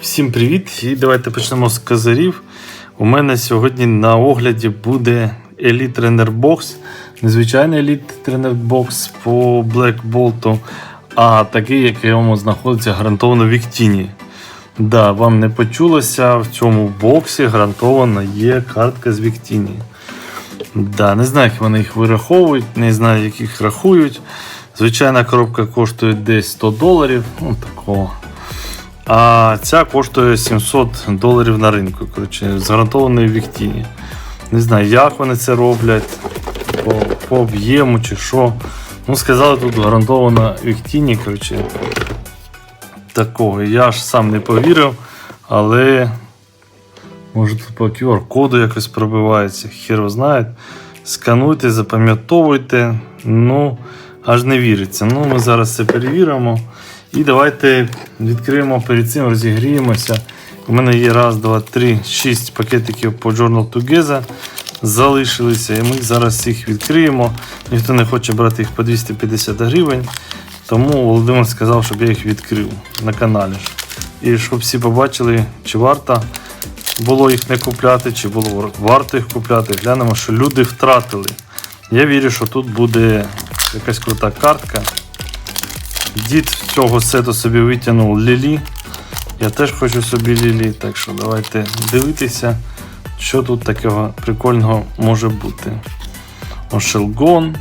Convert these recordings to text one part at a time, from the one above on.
Всім привіт! І давайте почнемо з козирів. У мене сьогодні на огляді буде Elite Trainer Box. Незвичайний Elite Trainer Box по Black Bolt, а такий, який йому знаходиться гарантовано в Віктіні. Да, вам не почулося, в цьому боксі гарантовано є картка з Віктіні. Да, не знаю, як вони їх вираховують, не знаю, як їх рахують. Звичайна коробка коштує десь 100 доларів. Ну, такого. А ця коштує 700 доларів на ринку. Коротше, з гарантованої Віктіні. Не знаю, як вони це роблять, по, по об'єму чи що. Ну, сказали, тут гарантовано Віктіні. Коротше, такого. Я ж сам не повірив, але може тут по QR-коду якось пробивається, хер його знає. Скануйте, запам'ятовуйте. Ну, аж не віриться. Ну, ми зараз це перевіримо. І давайте відкриємо перед цим, розігріємося. У мене є раз, два, три, шість пакетиків по Journal Together залишилися. І ми зараз їх відкриємо. Ніхто не хоче брати їх по 250 гривень. Тому Володимир сказав, щоб я їх відкрив на каналі. І щоб всі побачили, чи варто було їх не купляти, чи було варто їх купляти. Глянемо, що люди втратили. Я вірю, що тут буде якась крута картка. Дід цього сету собі витягнув Лілі. Я теж хочу собі Лілі, так що давайте дивитися, що тут такого прикольного може бути. Ошелгон.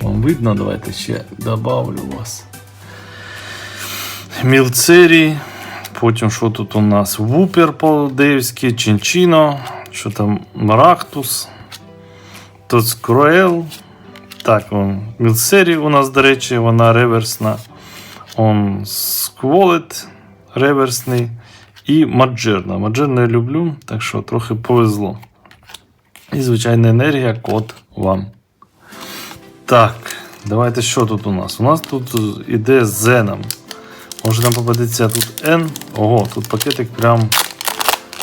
Вам видно, давайте ще добавлю вас. Мілцерій. Потім що тут у нас? Вупер Полдеївський, Чинчино, що там Марактус, Тоцкроел. Так, он, Мілцері у нас, до речі, вона реверсна. Он Скволет реверсний і Маджерна. Маджерна я люблю, так що трохи повезло. І звичайна енергія, код вам. Так, давайте що тут у нас? У нас тут іде з Зеном. Може нам попадеться тут N. Ого, тут пакетик прям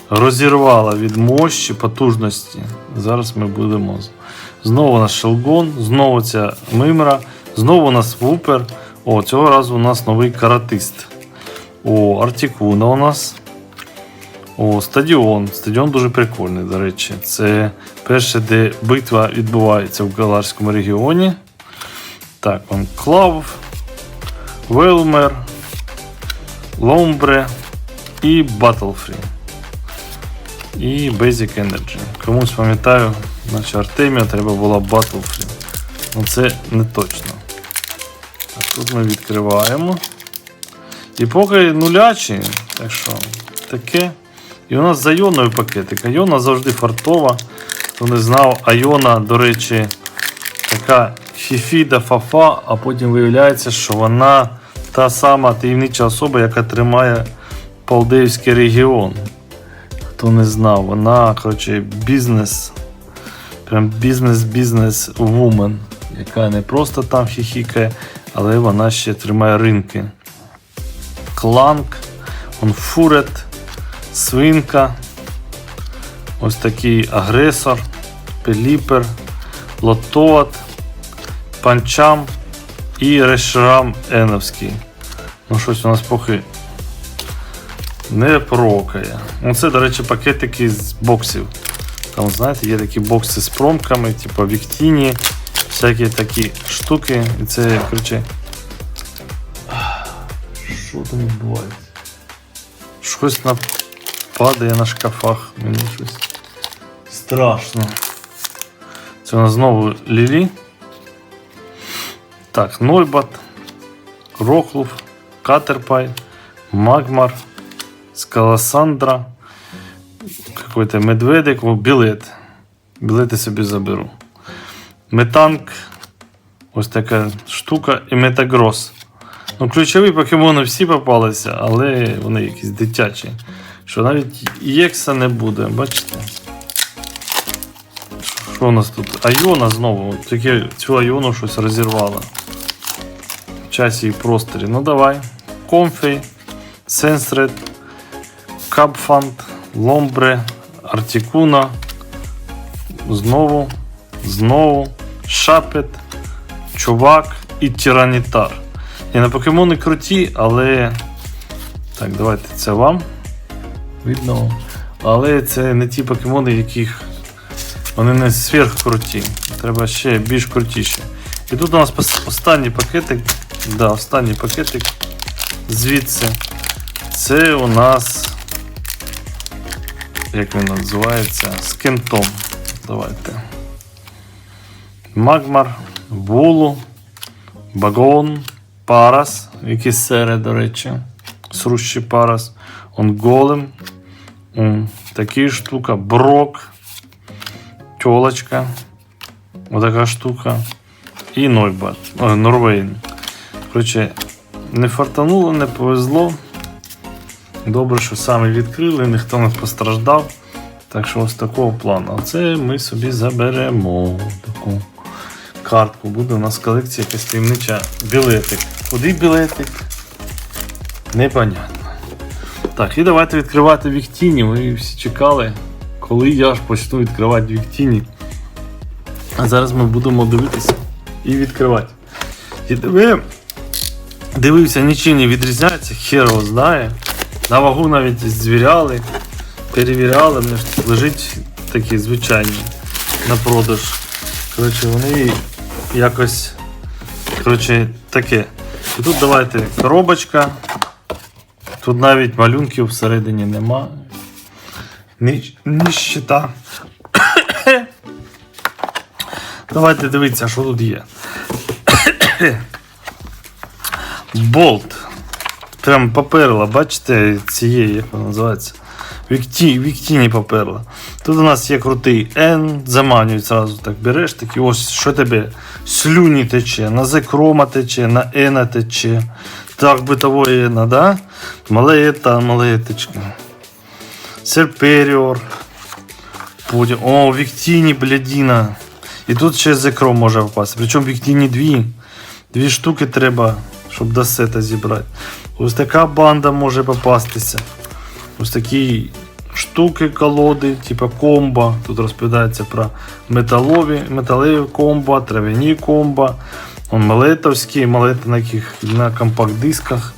розірвала від мощі, потужності. Зараз ми будемо. Знову у нас Шелгон, знову ця Мимра, знову у нас Вупер. О, цього разу у нас новий каратист. О, Артікуна у нас. О, стадіон. Стадіон дуже прикольний, до речі. Це перше, де битва відбувається в Галарському регіоні. Так, он Клав, Велмер, Ломбре і Battlefree. І Basic Energy. Комусь пам'ятаю, наче Артемія треба була Battlefree. Ну це не точно. Тут ми відкриваємо. І поки нулячі, так що таке. І у нас з Айоною пакетик. Айона завжди фартова. Хто не знав, Айона, до речі, така фіфіда фафа, а потім виявляється, що вона та сама таємнича особа, яка тримає Полдеївський регіон. Хто не знав, вона, коротше, бізнес. Прям бізнес-бізнес вумен, яка не просто там хіхікає, але вона ще тримає ринки. Кланк, он фурет, свинка, ось такий агресор, пеліпер, лотоат, панчам і решрам еновський. Ну, щось у нас поки не прокає. Ну, це, до речі, пакетики з боксів. Там, знаєте, є такі бокси з промками, типу Віктіні, всякі такі штуки. І це, коротше. Що там відбувається? Щось на... падає на шкафах. Мені щось страшно. Це у нас знову Лілі. Так, Нойбат, Рохлуф, Катерпай, Магмар, Скаласандра, какой-то медведик, о, білет. Білети собі заберу. Метанк, ось така штука, і Метагрос. Ну, ключові покемони всі попалися, але вони якісь дитячі. Що навіть Єкса не буде, бачите? Що у нас тут? Айона знову. Тільки цю Айону щось розірвала. В часі і просторі. Ну давай. Комфей, Сенсред, Капфант, Ломбре, Артікуна. Знову, знову, Шапет, Чувак і Тиранітар. І на покемони круті, але. Так, давайте це вам. Видно. Але це не ті покемони, яких вони не сверхкруті. Треба ще більш крутіші. І тут у нас останній пакетик. Да, останній пакетик. Звідси. Це у нас. Як він називається? З. Давайте. Магмар, Вулу, Багон, Парас, якийсь сере, до речі. Срущий Парас. Он голем. Такі штука. Брок. Тьолочка. Отака штука. І Нойбат. Ой, Норвейн. Коротше, не фартануло, не повезло. Добре, що саме відкрили, ніхто не постраждав. Так що ось такого плану. А це ми собі заберемо таку картку. Буде у нас колекція якась таємнича білетик. Куди білетик? Непонятно. Так, і давайте відкривати Віктіні. Ви всі чекали, коли я ж почну відкривати Віктіні. А зараз ми будемо дивитися і відкривати. І диви, дивився, нічим не відрізняється, хер його знає. На вагу навіть звіряли, перевіряли, в мене ж тут лежить такі звичайні на продаж. Коротше, вони якось коротше, таке. І тут давайте коробочка. Тут навіть малюнків всередині нема. Ні, ніщита. Давайте дивитися, що тут є. Болт. Прям поперла, бачите, цієї, як вона називається? Вікті, Віктіні поперла. Тут у нас є крутий N, заманюють зразу так береш, такі ось що тебе слюні тече, на зекрома тече, на Ена тече. Так битової Ена, да? Малета, малеточка. Серперіор. О, Віктіні, блядіна. І тут ще зекром може впасти. Причому Віктіні дві. Дві штуки треба, щоб до сета зібрати. Ось така банда може попастися. Ось такі штуки, колоди, типу комбо. Тут розповідається про металові, металеві комбо, трав'яні комбо. Малетовські, малети на, яких, на компакт-дисках.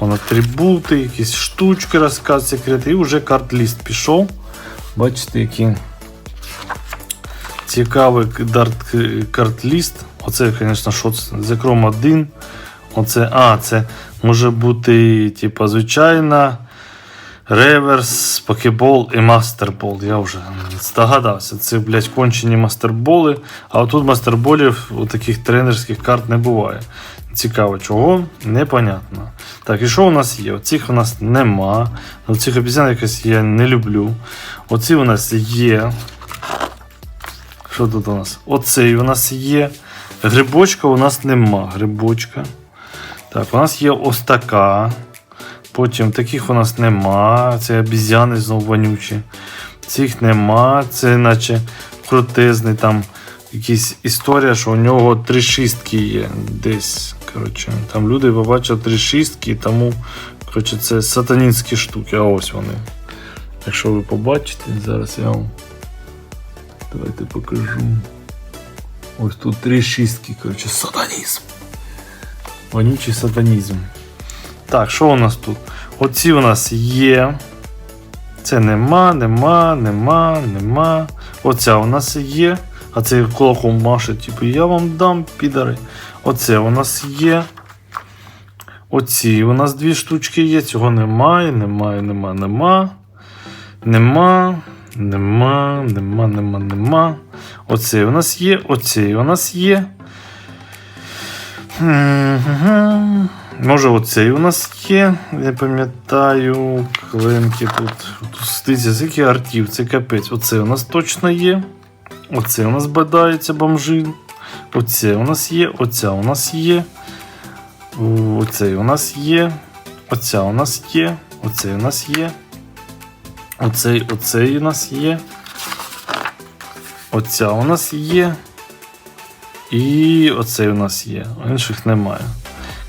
Атрибути, якісь штучки, розказ секрети. І вже карт-ліст пішов. Бачите, який цікавий карт-ліст. Оце, звісно, що це? Закром 1. Оце, а, це може бути, типа, звичайна. Реверс, покебол і мастербол. Я вже здогадався. Це, блядь, кончені мастерболи. А отут мастерболів у таких тренерських карт не буває. Цікаво, чого? Непонятно. Так, і що у нас є? Оцих у нас нема. Оцих обіцян якось я не люблю. Оці у нас є. Що тут у нас? Оцей у нас є. Грибочка у нас нема. Грибочка. Так, у нас є ось така. Потім таких у нас нема. Це обізяни знову вонючі. Цих нема. Це наче крутезний там якась історія, що у нього три шістки є десь. Коротше, там люди побачили три шістки, тому коротше, це сатанінські штуки, а ось вони. Якщо ви побачите, зараз я вам давайте покажу. Ось тут три шістки, коротше, сатанізм. Вонючий сатанізм. Так, що у нас тут? Оці у нас є. Це нема, нема, нема, нема. Оця у нас є. А це кулаком маше, типу, я вам дам, підари. Оце у нас є. Оці у нас дві штучки є. Цього немає, немає, нема, нема. Нема. Нема, нема, нема, нема. Оцей у нас є, оцей у нас є. Може, оцей у нас є. Я пам'ятаю. Клинки тут. Ститься, скільки артів, це капець. Оце у нас точно є. Оце у нас бадається бомжин. Оце у нас є, оця у нас є. Оцей у нас є. Оця у нас є. Оцей у нас є. Оцей, оцей у нас є. Оця у нас є. І оцей у нас є. Інших немає.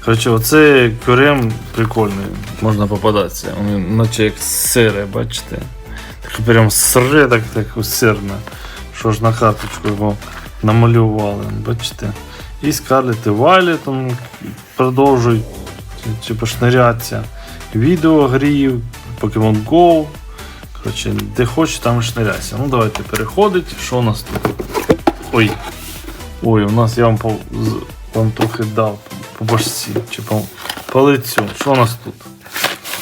Коротше, оцей кюрем прикольний. Можна попадатися. Він наче як сире, бачите? Так прям сре, так, так сирне. Що ж на карточку його намалювали, бачите? І Скарлет і Вайлет продовжують типу, шниряться. Відео грів, Pokemon Go. Коротше, де хочеш, там і шниряйся. Ну давайте переходить. Що у нас тут? Ой. Ой, у нас я вам вам трохи дав по башці чи по, по лицю. Що у нас тут?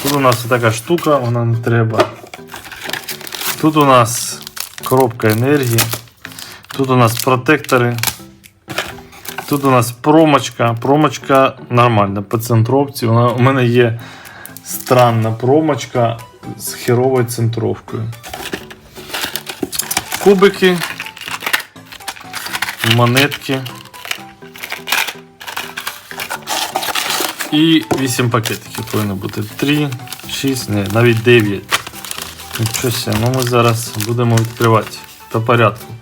Тут у нас така штука, вона не треба. Тут у нас коробка енергії. Тут у нас протектори. Тут у нас промочка. Промочка нормальна по центровці. Вона, у мене є странна промочка з херовою центровкою. Кубики, монетки. І 8 пакетиків повинно бути. 3, 6, не, навіть 9. Нічого ну ми зараз будемо відкривати по порядку.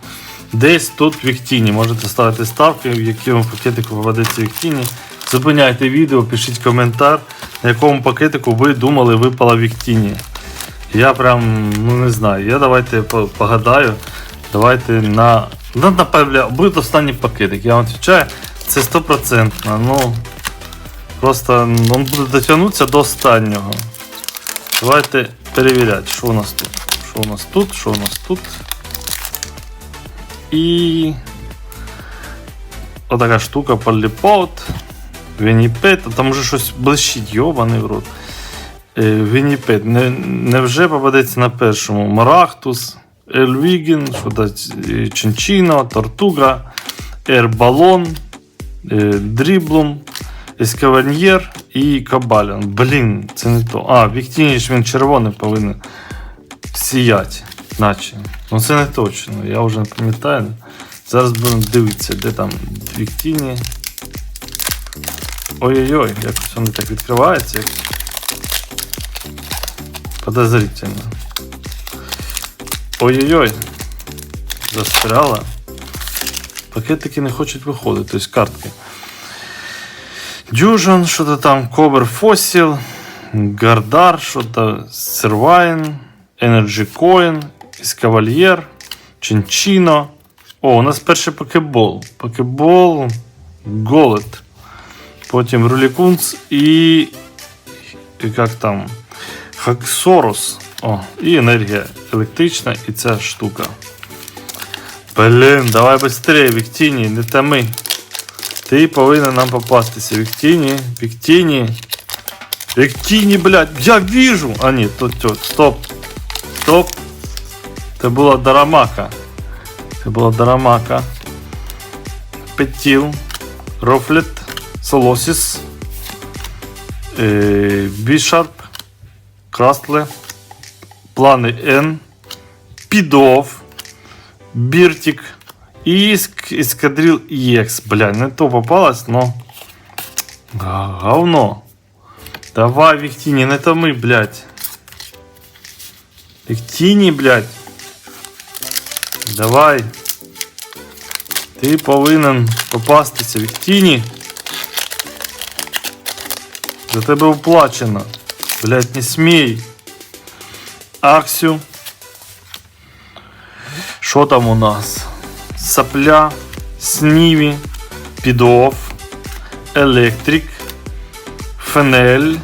Десь тут Віктіні. Можете ставити ставки, в якому пакетику попадеться Віктіні. Зупиняйте відео, пишіть коментар, на якому пакетику ви думали випала Віктіні. Я прям, ну не знаю, я давайте погадаю. Давайте на. Ну, напевно, буде останній пакетик. Я вам відповідаю, це 100%. Ну, просто він буде дотягнутися до останнього. Давайте перевіряти, що у нас тут. Що у нас тут, що у нас тут. І. Отака штука поліпот. Вініпет, а там вже щось блищить, йобаний в рот. Е, Вініпет. Не, невже попадеться на першому Марахтус, Ельвіген, що е, Чинчино, Тортуга, Ербалон, е, Дріблум, Ескаваньєр і Кабалян. Блін, це не то. А, Віктіні ж він червоний повинен сіяти, наче. Ну це не точно, я вже не пам'ятаю. Зараз будемо дивитися, де там Віктіні. Ой-ой-ой, якось вони так відкриваються. як Подозрительно. Ой-ой-ой. Застряла. Пакетики не хочуть виходити, тобто картки. Дюжан, що-то там, Кобер Фосіл, Гардар, що-то Сервайн, Energy Coin, Іскавальєр, Чинчино. О, у нас перший покебол. Покебол Голет. Потім Рулікунс і. І як там? Хаксорус. О, і енергія електрична, і ця штука. Блін, давай швидше, Віктіні, не тами. Ти повинен нам попастися. Віктіні, Віктіні. Віктіні, блядь, я вижу! А ні, тут, тут, стоп. Стоп. Це була Дарамака. Це була Дарамака. Петіл. Рофлет. Солосіс. Е, Бішарп. Крастле. Плани Н. Підов. Біртік. І Іск- Іскадрил EX. Бля, не то попалось, но. Га- Говно. Давай, Віктіні, не томи, блядь. Віктіні, блядь. Давай. Ти повинен попастися, Віктіні. За тебе оплачено. Блядь, не смій. Аксю. Що там у нас? Сапля, Сніві, Підов, Електрик, Фенель,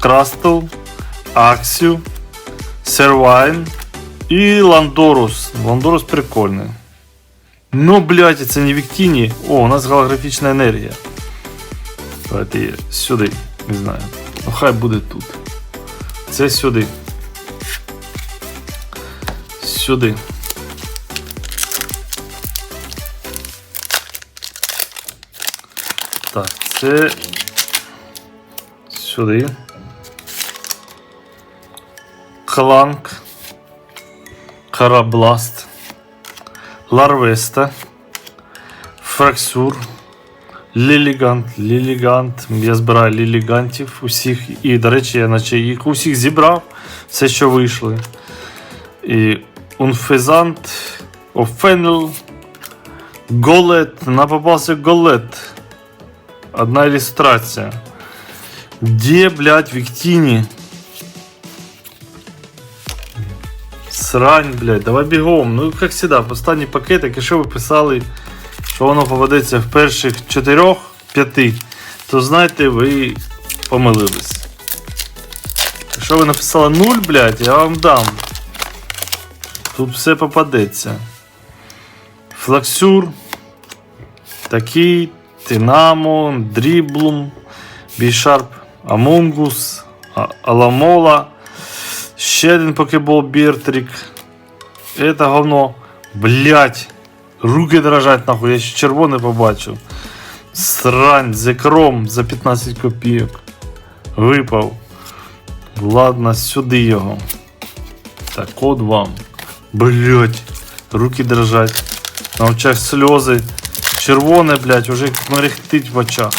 Крастл, Аксю, Сервайн і Ландорус. Ландорус прикольний. Ну, блядь, це не Віктіні. О, у нас голографічна енергія. Давайте її сюди. Не знаю. Ну хай буде тут. Це сюди. Сюди. Це сюди. Кланк. Карабласт. Ларвеста. Фраксур. Лілігант, Лілігант. Я збираю лілігантів усіх. І, до речі, я наче їх усіх зібрав. Все, що вийшли. І Унфезант, Офенел, Голет. Нам попався Голет. Одна иллюстрация. Где, блядь, Виктини? Срань, блядь, давай бігом. Ну, як завжди, останній пакетик, якщо ви писали, що воно попадеться в перших чотирьох, п'яти, то знаєте, ви помилились. Якщо ви написали 0, блядь, я вам дам. Тут все попадеться. Флаксюр. Такий. Динамо, Дріблум, Бішарп, Амунгус, Аламола. Ще один покебол Бертрик. Это говно. Блять. Руки дрожать нахуй. Я ще червоне побачив. Срань, зекром за 15 копійок. Випав. Ладно, сюди його. Так, код вам. Блять. Руки дрожать. На очах сльози. Червоне, блядь, уже мерехтить в очах.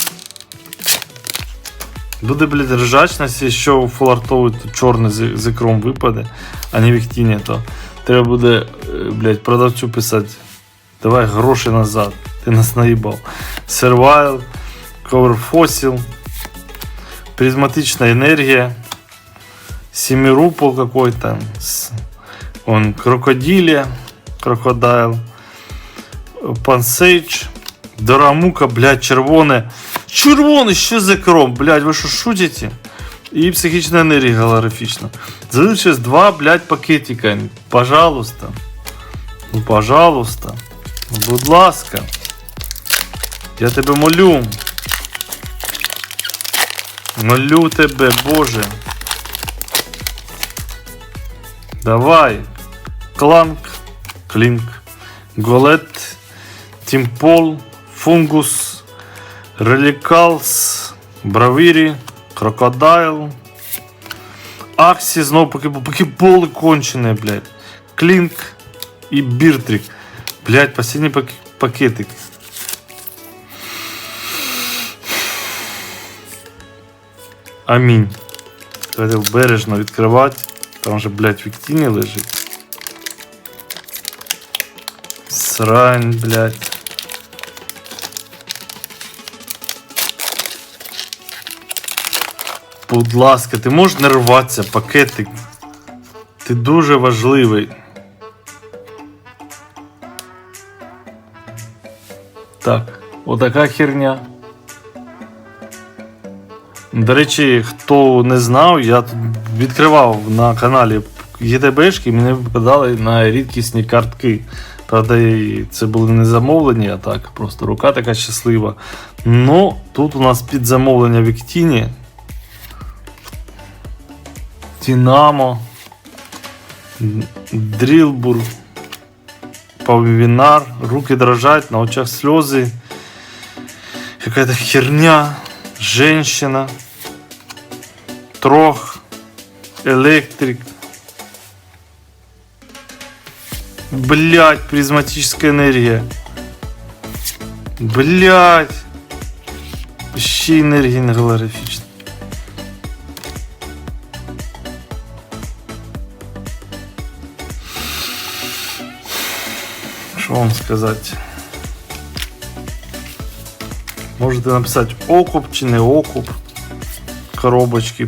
Буде, блядь, ржачність, якщо фулартовий то чорний з, ікром випаде, а не віктіні, то треба буде, е, блядь, продавцю писати. Давай гроші назад. Ти нас наїбав. Сервайл, Cover Fossil, призматична енергія, Семирупол какой-то, он крокодилия, крокодайл, Пансейдж, Дорамука, блядь, червоне. Червоне, що за кром, блядь, ви що шутите? І психічна енергія галографічна. Залишилось два, блядь, пакетика. Пожалуйста. Ну, пожалуйста. Ну, будь ласка. Я тебе молю. Молю тебе, Боже. Давай. Кланк, клінк, голет, тімпол, фунгус, релікалс, бравірі, крокодайл. Аксі знову поки, поки поли кончене, блядь. Клінк і біртрик. Блядь, последний пак- пакетик. Амінь. Давайте бережно відкривати. Там же, блядь, Віктіні лежить. Срань, блядь. Будь ласка, ти можеш не рватися, пакетик. Ти дуже важливий. Так, отака херня. До речі, хто не знав, я тут відкривав на каналі ЄТБшки, мені випадали на рідкісні картки. Правда, це були не замовлені, а так, просто рука така щаслива. Ну, тут у нас під замовлення Віктіні. Динамо. Дрілбур. Павінар. Руки дрожать, на очах сльози. Какая-то херня. Женщина. Трох. Электрик. Блять, призматическая энергия. Блять. Ще енергії не голографічна. Що вам сказати? Можете написати окуп чи не окуп. Коробочки.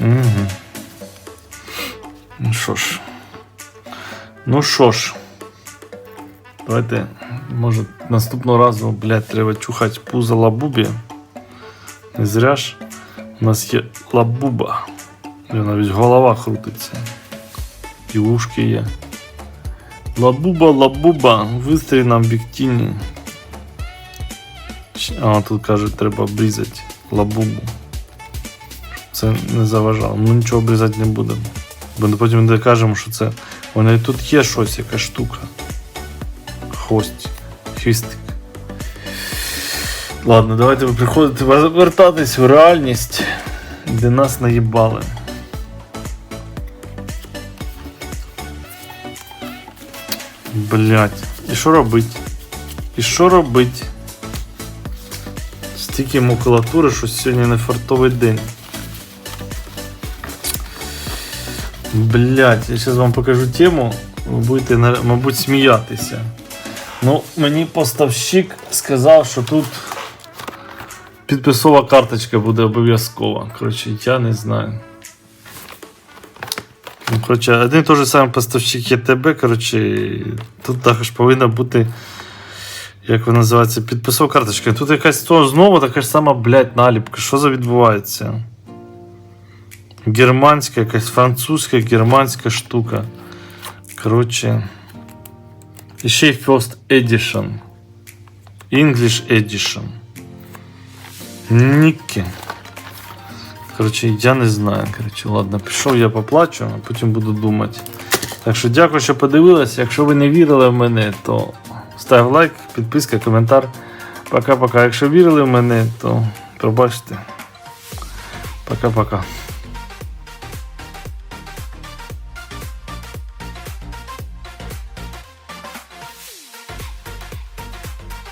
Угу. Ну що ж. Ну що ж. Давайте, може, наступного разу, блядь, треба чухати пузо лабубі. Не зря ж у нас є лабуба. Навіть голова крутиться. І ушки є. Лабуба, лабуба, вистрій нам біктіні. А, тут кажуть, треба обрізати лабубу. Це не заважало. Ми нічого обрізати не будемо. Бо потім не кажемо, що це. Воно і тут є щось, яка штука. Хвост. Хвістик. Ладно, давайте ви приходите вертатись в реальність, де нас наїбали. Блять, і що робить? І що робить? Стільки макулатури, що сьогодні не фартовий день. Блять, я зараз вам покажу тему. Ви будете, мабуть, сміятися. Ну, мені поставщик сказав, що тут підписова карточка буде обов'язкова. Коротше, я не знаю. Ну, коротше, один і той же самий поставщик ЄТБ, коротше, тут також повинна бути Як вона називається? Підписова карточка. Тут якась то знову така ж сама, блядь, наліпка. Що за відбувається? Германська, якась французька, германська штука. Коротше. І ще й First Edition. English Edition. Ніки. Коротше, я не знаю. Коротше, ладно, пішов, я поплачу, а потім буду думати. Так що дякую, що подивилися. Якщо ви не вірили в мене, то став лайк, підписка, коментар. Пока-пока. Якщо вірили в мене, то пробачте. Пока-пока.